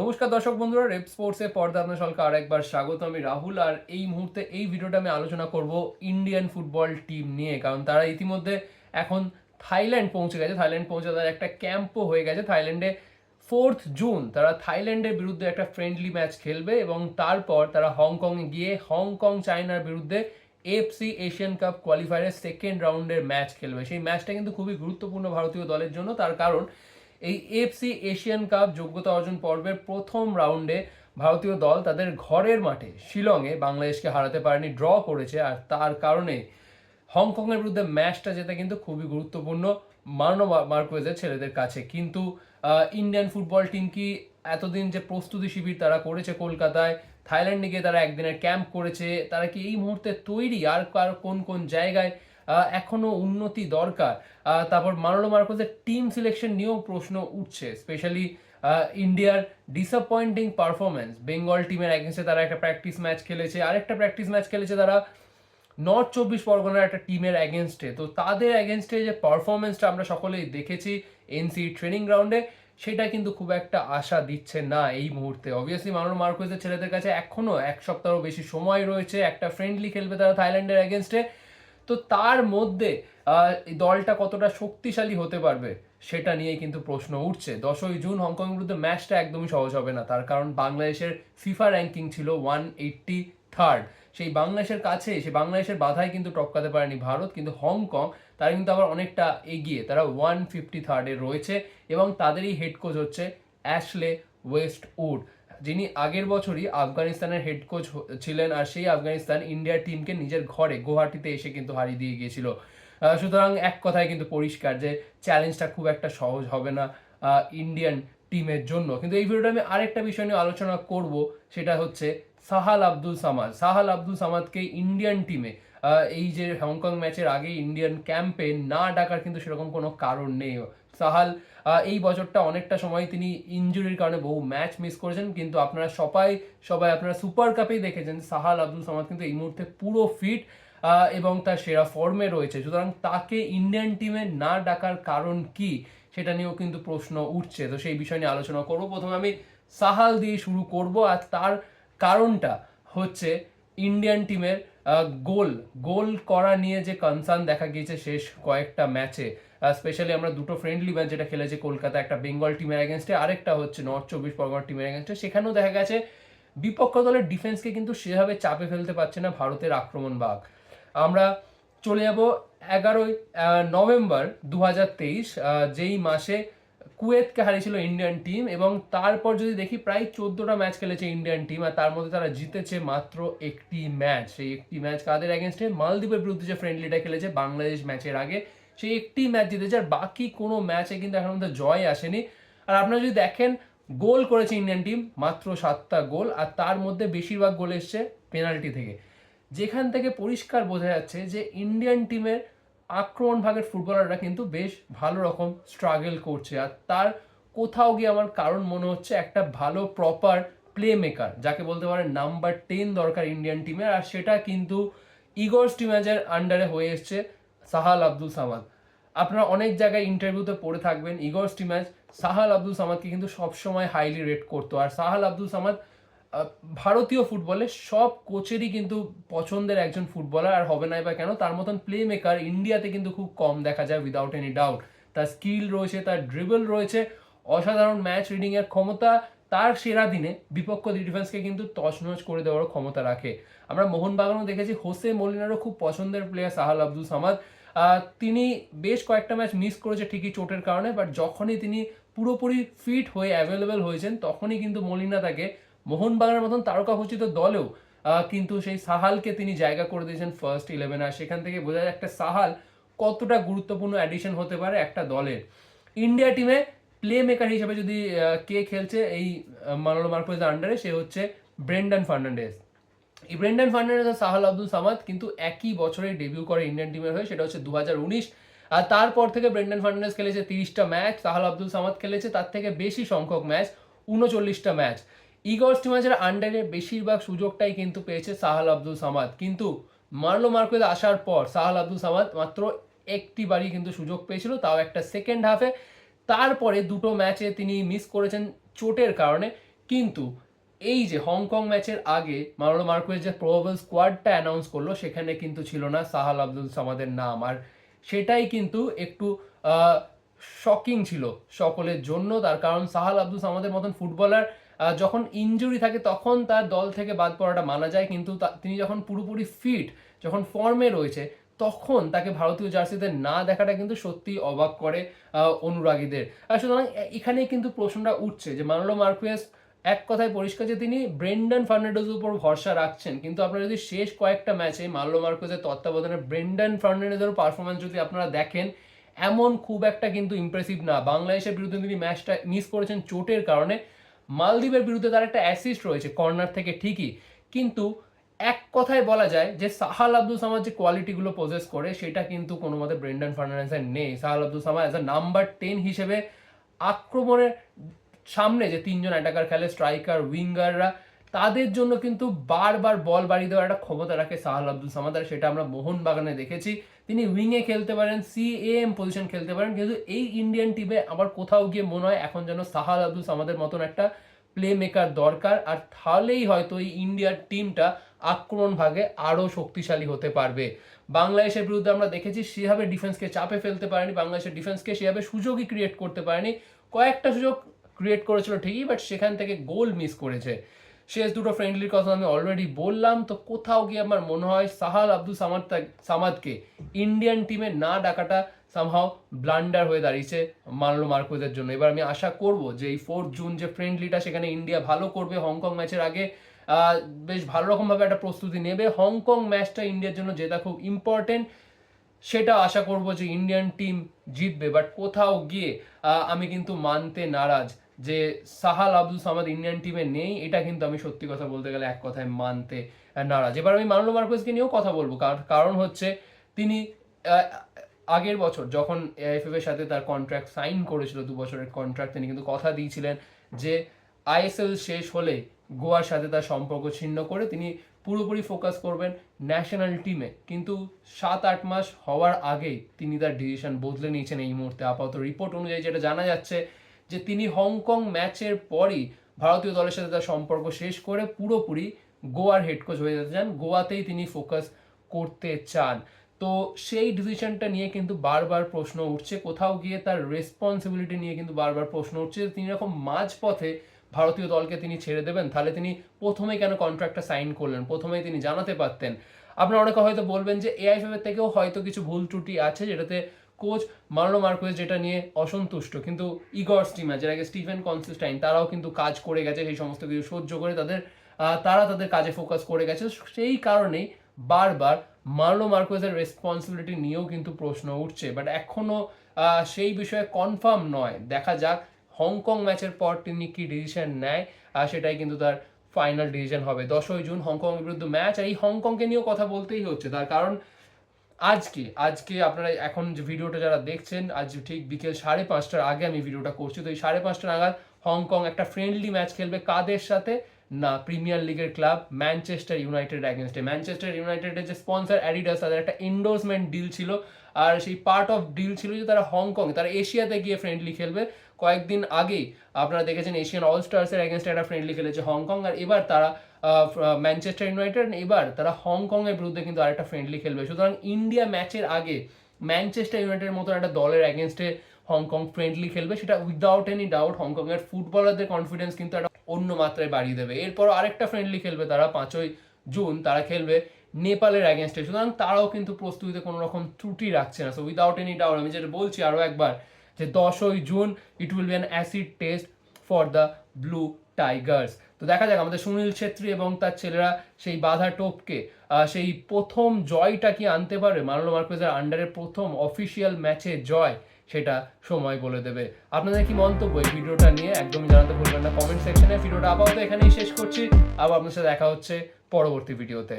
নমস্কার দর্শক বন্ধুরা, রেপ স্পোর্টসে পর্দা আপনার সকলকে আর একবার স্বাগত। আমি রাহুল, আর এই মুহূর্তে এই ভিডিওটা আমি আলোচনা করব ইন্ডিয়ান ফুটবল টিম নিয়ে, কারণ তারা ইতিমধ্যে এখন থাইল্যান্ড পৌঁছে গেছে। থাইল্যান্ড পৌঁছে তাদের একটা ক্যাম্পও হয়ে গেছে। থাইল্যান্ডে ফোর্থ জুন তারা থাইল্যান্ডের বিরুদ্ধে একটা ফ্রেন্ডলি ম্যাচ খেলবে এবং তারপর তারা হংকংয়ে গিয়ে হংকং, চায়নার বিরুদ্ধে এফসি এশিয়ান কাপ কোয়ালিফায়ারের সেকেন্ড রাউন্ডের ম্যাচ খেলবে। সেই ম্যাচটা কিন্তু খুবই গুরুত্বপূর্ণ ভারতীয় দলের জন্য। তার কারণ এই এফসি এশিয়ান কাপ যোগ্যতা অর্জন পর্বের প্রথম রাউন্ডে ভারতীয় দল তাদের ঘরের মাঠে শিলংয়ে বাংলাদেশকে হারাতে পারেনি ড্র করেছে। আর তার কারণে হংকংয়ের বিরুদ্ধে ম্যাচটা যেটা কিন্তু খুবই গুরুত্বপূর্ণ মার্নো মার্কোয়েজের ছেলেদের কাছে। কিন্তু ইন্ডিয়ান ফুটবল টিম কি এতদিন যে প্রস্তুতি শিবির তারা করেছে কলকাতায়, থাইল্যান্ডে গিয়ে তারা একদিনের ক্যাম্প করেছে, তারা কি এই মুহূর্তে তৈরি? আর কোন কোন জায়গায় আহ, এখনও উন্নতি দরকার। তারপর মার্লো মার্কোজের টিম সিলেকশন নিয়েও প্রশ্ন উঠছে স্পেশালি ইন্ডিয়ার ডিসঅ্যাপয়েন্টিং পারফরমেন্স বেঙ্গল টিমের এগেনস্টে তারা একটা প্র্যাকটিস ম্যাচ খেলেছে আরেকটা প্র্যাকটিস ম্যাচ খেলেছে তারা নর্থ চব্বিশ পরগনার একটা টিমের অ্যাগেনস্টে তো তাদের অ্যাগেনস্টে যে পারফরমেন্সটা আমরা সকলেই দেখেছি এনসি ট্রেনিং গ্রাউন্ডে সেটা কিন্তু খুব একটা আশা দিচ্ছে না এই মুহূর্তে। অবভিয়াসলি মানো মার্কোয়েজের ছেলেদের কাছে এখনও এক সপ্তাহও বেশি সময় রয়েছে একটা ফ্রেন্ডলি খেলবে তারা থাইল্যান্ডের অ্যাগেনস্টে তো তার মধ্যে দলটা কতটা শক্তিশালী হতে পারবে, সেটা নিয়ে কিন্তু প্রশ্ন উঠছে। দশই জুন হংকং বিরুদ্ধে ম্যাচটা একদমই সহজ হবে না। তার কারণ বাংলাদেশের ফিফা র্যাঙ্কিং ছিল ওয়ান এইট্টি থার্ড। সেই বাংলাদেশের কাছে সে বাংলাদেশের বাধায় কিন্তু টপকাতে পারেনি ভারত, কিন্তু হংকং, তারা কিন্তু আবার অনেকটা এগিয়ে, তারা ওয়ান ফিফটি থার্ডে রয়েছে এবং তাদেরই হেড কোচ হচ্ছে অ্যাশলে ওয়েস্ট উড যিনি আগের বছরই আফগানিস্তানের হেড কোচ ছিলেন আর সেই আফগানিস্তান ইন্ডিয়ার টিমকে নিজের ঘরে গুয়াহাটিতে এসে কিন্তু হারিয়ে দিয়ে গিয়েছিল। সুতরাং এক কথায় কিন্তু পরিষ্কার যে চ্যালেঞ্জটা খুব একটা সহজ হবে না ইন্ডিয়ান টিমের জন্য। কিন্তু এই ভিডিওটা আমি আরেকটা বিষয় নিয়ে আলোচনা করব, সেটা হচ্ছে সাহাল আব্দুল সামাদ। সাহাল আব্দুল সামাদকে ইন্ডিয়ান টিমে এই যে হংকং ম্যাচের আগে ইন্ডিয়ান ক্যাম্পে না ডাকার কিন্তু সেরকম কোনো কারণ নেই। সাহাল এই বছরটা অনেকটা সময় তিনি ইনজুরির কারণে বহু ম্যাচ মিস করেছেন, কিন্তু আপনারা সবাই সবাই আপনারা সুপার কাপেই দেখেছেন। সাহাল, আব্দুল সামাদ কিন্তু এই মুহূর্তে পুরো ফিট এবং তার সেরা ফর্মে রয়েছে। সুতরাং তাকে ইন্ডিয়ান টিমে না ডাকার কারণ কি, সেটা নিয়েও কিন্তু প্রশ্ন উঠছে। তো সেই বিষয় নিয়ে আলোচনা করব। প্রথমে আমি সাহাল দিয়ে শুরু করব, আর তার কারণটা হচ্ছে ইন্ডিয়ান টিমের গোল গোল করা নিয়ে যে কনসার্ন দেখা গিয়েছে শেষ কয়েকটা ম্যাচে স্পেশালি আমরা দুটো ফ্রেন্ডলি ম্যাচ যেটা খেলেছে কলকাতা, একটা বেঙ্গল টিমের এগেনস্টে আরেকটা হচ্ছে নর্থ চব্বিশ পরগনা টিমের এগেনস্টে সেখানেও দেখা গেছে বিপক্ষ দলের ডিফেন্সকে কিন্তু সেভাবে চাপে ফেলতে পারছে না ভারতের আক্রমণ বাঘ। আমরা চলে যাব এগারোই নভেম্বর দু হাজার তেইশ যেই মাসে কুয়েতকে হারিয়েছিল ইন্ডিয়ান টিম এবং তারপর যদি দেখি প্রায় চোদ্দোটা ম্যাচ খেলেছে ইন্ডিয়ান টিম আর তার মধ্যে তারা জিতেছে মাত্র একটি ম্যাচ সেই একটি ম্যাচ কাদের অ্যাগেনস্টে মালদ্বীপের বিরুদ্ধে যে ফ্রেন্ডলিটা খেলেছে বাংলাদেশ ম্যাচের আগে। সেই একটি ম্যাচ জিতেছে আর বাকি কোনো ম্যাচে কিন্তু এখন মধ্যে জয় আসেনি। আর আপনারা যদি দেখেন, গোল করেছে ইন্ডিয়ান টিম মাত্র সাতটা গোল, আর তার মধ্যে বেশিরভাগ গোল এসছে পেনাল্টি থেকে। যেখান থেকে পরিষ্কার বোঝা যাচ্ছে যে ইন্ডিয়ান টিমের আক্রমণ ভাগের ফুটবলাররা কিন্তু বেশ ভালো রকম স্ট্রাগল করছে। আর তার কোথাও গিয়ে আমার কারণ মনে হচ্ছে একটা ভালো প্রপার প্লে মেকার যাকে বলতে পারেন নাম্বার টেন দরকার ইন্ডিয়ান টিমের আর সেটা কিন্তু ইগর স্টিম্যাজের আন্ডারে হয়ে এসছে। সাহাল আব্দুল সামাদ। আপনারা অনেক জায়গায় ইন্টারভিউতে পড়ে থাকবেন। ইগর স্টিম্যাচ সাহাল আব্দুল সামাদকে কিন্তু সবসময় হাইলি রেট করতো। আর সাহাল আব্দুল সামাদ ভারতীয় ফুটবলে সব কোচেরই কিন্তু পছন্দের একজন ফুটবলার। আর হবে নাই বা কেন, তার মতন প্লে মেকার ইন্ডিয়াতে কিন্তু খুব কম দেখা যায় উইদাউট এনি ডাউট তার স্কিল রয়েছে, তার ড্রিবল রয়েছে, অসাধারণ ম্যাচ রিডিং এর ক্ষমতা, তার সেরা দিনে বিপক্ষ ডিফেন্সকে কিন্তু তছনছ করে দেওয়ার ক্ষমতা রাখে। আমরা মোহনবাগানও দেখেছি, হোসে মলিনারও খুব পছন্দের প্লেয়ার সাহাল আব্দুল সামাদ। তিনি বেশ কয়েকটা ম্যাচ মিস করেছে ঠিকই চোটের কারণে বাট যখনই তিনি পুরোপুরি ফিট হয়ে অ্যাভেলেবেল হয়েছেন, তখনই কিন্তু মলিনা তাকে মোহনবাগানের মতন তারকাখচিত দলেও কিন্তু সেই সাহালকে তিনি জায়গা করে দিয়েছেন ফার্স্ট ইলেভেন আর সেখান থেকে বোঝা যায় একটা সাহাল কতটা গুরুত্বপূর্ণ অ্যাডিশন হতে পারে একটা দলের। ইন্ডিয়া টিমে প্লে মেকার হিসেবে যদি কে খেলছে এই মানলো মার্কোজের আন্ডারে সে হচ্ছে ব্রেন্ডন ফার্নান্ডেস এই ব্রেন্ডন ফার্নান্ডেস আর সাহাল আব্দুল সামাদ কিন্তু একই বছরে ডেবিউ করে ইন্ডিয়ান টিমের হয়ে, সেটা হচ্ছে দু হাজার উনিশ। আর তারপর থেকে ব্রেন্ডন ফার্নান্ডেস খেলেছে তিরিশটা ম্যাচ, সাহাল আব্দুল সামাদ খেলেছে তার থেকে বেশি সংখ্যক ম্যাচ, উনচল্লিশটা ম্যাচ। ইগর স্টিমাজের আন্ডারে বেশিরভাগ সুযোগটাই কিন্তু পেয়েছে সাহাল আব্দুল সামাদ। কিন্তু মার্লো মার্কোয়েজ আসার পর সাহাল আব্দুল সামাদ মাত্র একটি বারই কিন্তু সুযোগ পেয়েছিল, তাও একটা সেকেন্ড হাফে তারপরে দুটো ম্যাচে তিনি মিস করেছেন চোটের কারণে। কিন্তু এই যে হংকং ম্যাচের আগে মারলো মার্কুয়েজ যে প্রবাবল স্কোয়াডটা অ্যানাউন্স করল, সেখানে কিন্তু ছিল না সাহাল আব্দুল সামাদের নাম। আর সেটাই কিন্তু একটু শকিং ছিল সকলের জন্য। তার কারণ সাহাল আব্দুল সামাদের মতন ফুটবলার যখন ইনজুরি থাকে তখন তার দল থেকে বাদ পড়াটা মানা যায়। কিন্তু তিনি যখন পুরোপুরি ফিট যখন ফর্মে রয়েছে, তখন তাকে ভারতীয় জার্সিতে না দেখাটা কিন্তু সত্যি অবাক করে অনুরাগীদের। সুতরাং এখানেই কিন্তু প্রশ্নটা উঠছে যে মানলো মার্কুয়েস এক কথায় পরিষ্কার যে তিনি ব্রেন্ডন ফার্নান্ডেজের উপর ভরসা রাখছেন। কিন্তু আপনারা যদি শেষ কয়েকটা ম্যাচে মার্লো মার্কুয়েসের তত্ত্বাবধানে ব্রেন্ডন ফার্নান্ডেজের পারফরমেন্স যদি আপনারা দেখেন, এমন খুব একটা কিন্তু ইমপ্রেসিভ না। বাংলাদেশের বিরুদ্ধে তিনি ম্যাচটা মিস করেছেন চোটের কারণে। মালদ্বীপের বিরুদ্ধে তার একটা অ্যাসিস্ট রয়েছে কর্নার থেকে ঠিকই। কিন্তু এক কথায় বলা যায় যে সাহাল আব্দুল সামাদ যে কোয়ালিটিগুলো পজেস করে, সেটা কিন্তু কোনো মতে ব্রেন্ডন ফার্নান্ডেসের নেই। Sahal Abdul Samad as a number ten হিসেবে আক্রমণের সামনে যে তিনজন অ্যাটাকার খেলে স্ট্রাইকার উইঙ্গাররা তাদের জন্য কিন্তু বারবার বল বাড়িয়ে দেওয়ার একটা ক্ষমতা রাখে সাহাল আব্দুল সামাদ আর সেটা আমরা মোহনবাগানে দেখেছি। তিনি উইংয়ে খেলতে পারেন সি এম পজিশন খেলতে পারেন, কিন্তু এই ইন্ডিয়ান টিমে আবার কোথাও গিয়ে মনে হয় এখন যেন সাহাল আব্দুল সামাদের মতন একটা প্লে মেকার দরকার। আর তাহলেই হয়তো এই ইন্ডিয়ার টিমটা আক্রমণ ভাগে আরও শক্তিশালী হতে পারবে। বাংলাদেশের বিরুদ্ধে আমরা দেখেছি সেভাবে ডিফেন্সকে চাপে ফেলতে পারেনি, বাংলাদেশের ডিফেন্সকে সেভাবে সুযোগই ক্রিয়েট করতে পারেনি। কয়েকটা সুযোগ ক্রিয়েট করেছিল ঠিকই বাট সেখান থেকে গোল মিস করেছে। শেষ দুটো ফ্রেন্ডলির কথা আমি অলরেডি বললাম, তো কোথাও গিয়ে আমার মনে হয় সাহাল আব্দুল সামাদ সামাদকে ইন্ডিয়ান টিমে না ডাকাটা সামহাও ব্লান্ডার হয়ে দাঁড়িয়েছে মানলো মার্কোজের জন্য। এবার আমি আশা করব যে এই ফোর্থ জুন যে ফ্রেন্ডলিটা সেখানে ইন্ডিয়া ভালো করবে। হংকং ম্যাচের আগে বেশ ভালো রকমভাবে একটা প্রস্তুতি নেবে। হংকং ম্যাচটা ইন্ডিয়ার জন্য যেটা খুব ইম্পর্টেন্ট সেটা আশা করব যে ইন্ডিয়ান টিম জিতবে। বাট কোথাও গিয়ে আমি কিন্তু মানতে নারাজ। যে সাহাল আব্দুল সামাদ ইন্ডিয়ান টিমে নেই, এটা কিন্তু আমি সত্যি কথা বলতে গেলে এক কথায় মানতে নারাজ। এবার আমি মানলো মার্কোসকে নিয়েও কথা বলব, কার- কারণ হচ্ছে তিনি আগের বছর যখন এআইএফএফ এর সাথে তার কন্ট্রাক্ট সাইন করেছিল, দু বছরের কন্ট্রাক্ট তিনি কিন্তু কথা দিয়েছিলেন যে আইএসএল শেষ হলে গোয়ার সাথে তার সম্পর্ক ছিন্ন করে তিনি পুরোপুরি ফোকাস করবেন ন্যাশনাল টিমে কিন্তু সাত, আট মাস হওয়ার আগেই তিনি তার ডিসিশন বদলে নিয়েছেন এই মুহূর্তে। আপাতত রিপোর্ট অনুযায়ী যেটা জানা যাচ্ছে যে তিনি হংকং ম্যাচের পরই ভারতীয় দলের সাথে তার সম্পর্ক শেষ করে পুরোপুরি গোয়ার হেড কোচ হয়ে যেতে চান। গোয়াতেই তিনি ফোকাস করতে চান। তো সেই ডিসিশনটা নিয়ে কিন্তু বারবার প্রশ্ন উঠছে। কোথাও গিয়ে তার রেসপন্সিবিলিটি নিয়ে কিন্তু বারবার প্রশ্ন উঠছে তিনি এরকম মাঝপথে ভারতীয় দলকে তিনি ছেড়ে দেবেন। তাহলে তিনি প্রথমে কেন কন্ট্রাক্টটা সাইন করলেন? প্রথমেই তিনি জানাতে পারতেন। আপনারা অনেকে হয়তো বলবেন যে এআইএফএফের থেকেও হয়তো কিছু ভুল ত্রুটি আছে যেটাতে কোচ মার্লো মার্কোয়েজ যেটা নিয়ে অসন্তুষ্ট, কিন্তু ইগর স্টিমার আগে স্টিফেন কনসিস্টাইন, তারাও কিন্তু কাজ করে গেছে, সেই সমস্ত কিছু সহ্য করে তাদের তারা তাদের কাজে ফোকাস করে গেছে। সেই কারণেই বারবার মার্লো মার্কোয়েজের রেসপন্সিবিলিটি নিয়েও কিন্তু প্রশ্ন উঠছে। বাট এখনও সেই বিষয়ে কনফার্ম নয়। দেখা যাক হংকং ম্যাচের পর তিনি কি ডিসিশন নেয় সেটাই কিন্তু তার ফাইনাল ডিসিশন হবে। দশই জুন হংকং বিরুদ্ধে ম্যাচ আর এই হংকংকে নিয়েও কথা বলতেই হচ্ছে। তার কারণ আজকে আজকে আপনারা এখন যে ভিডিওটা যারা দেখছেন, আজ ঠিক বিকেল সাড়ে পাঁচটার আগে আমি ভিডিওটা করছি। তো এই সাড়ে পাঁচটা নাগাদ হংকং একটা ফ্রেন্ডলি ম্যাচ খেলবে কাদের সাথে? না প্রিমিয়ার লিগের ক্লাব ম্যানচেস্টার ইউনাইটেড অ্যাগেনস্টে ম্যানচেস্টার ইউনাইটেডের যে স্পন্সর অ্যাডিডাস তাদের একটা এন্ডোর্সমেন্ট ডিল ছিল। আর সেই পার্ট অফ ডিল ছিল যে তারা হংকং তারা এশিয়াতে গিয়ে ফ্রেন্ডলি খেলবে। কয়েকদিন আগেই আপনারা দেখেছেন এশিয়ান অল স্টার্সের এগেনস্টে একটা ফ্রেন্ডলি খেলেছে হংকং, আর এবার তারা ম্যানচেস্টার ইউনাইটেড এবার তারা হংকং এর বিরুদ্ধে কিন্তু আরেকটা ফ্রেন্ডলি খেলবে। সুতরাং ইন্ডিয়া ম্যাচের আগে ম্যানচেস্টার ইউনাইটেডের মতো একটা দলের এগেনস্টে হংকং ফ্রেন্ডলি খেলবে। সেটা উইদাউট এনি ডাউট হংকং এর ফুটবলারদের কনফিডেন্স কিন্তু একটা অন্য মাত্রায় বাড়িয়ে দেবে। এরপর আরেকটা ফ্রেন্ডলি খেলবে তারা, পাঁচই জুন, তারা খেলবে নেপালের অ্যাগেনস্টে সুতরাং তারাও কিন্তু প্রস্তুতিতে কোনো রকম ত্রুটি রাখছে না। সো উইদাউট এনি ডাউট আমি যেটা বলছি আরও একবার যে দশই June it will be an acid test for the Blue Tigers তো দেখা যাক আমাদের সুনীল ছেত্রী এবং তার ছেলেরা সেই বাধা টোপকে সেই প্রথম জয়টা কি আনতে পারবে? মানলো মার্কেজের আন্ডারে প্রথম অফিসিয়াল ম্যাচে জয় সেটা সময় বলে দেবে। আপনাদের কি মন্তব্য এই ভিডিওটা নিয়ে? একদমই জানাতে ভুলবেন না। কমেন্ট সেকশনে ভিডিওটা আপাতত এখানেই শেষ করছি। আবার আপনার সাথে দেখা হচ্ছে পরবর্তী ভিডিওতে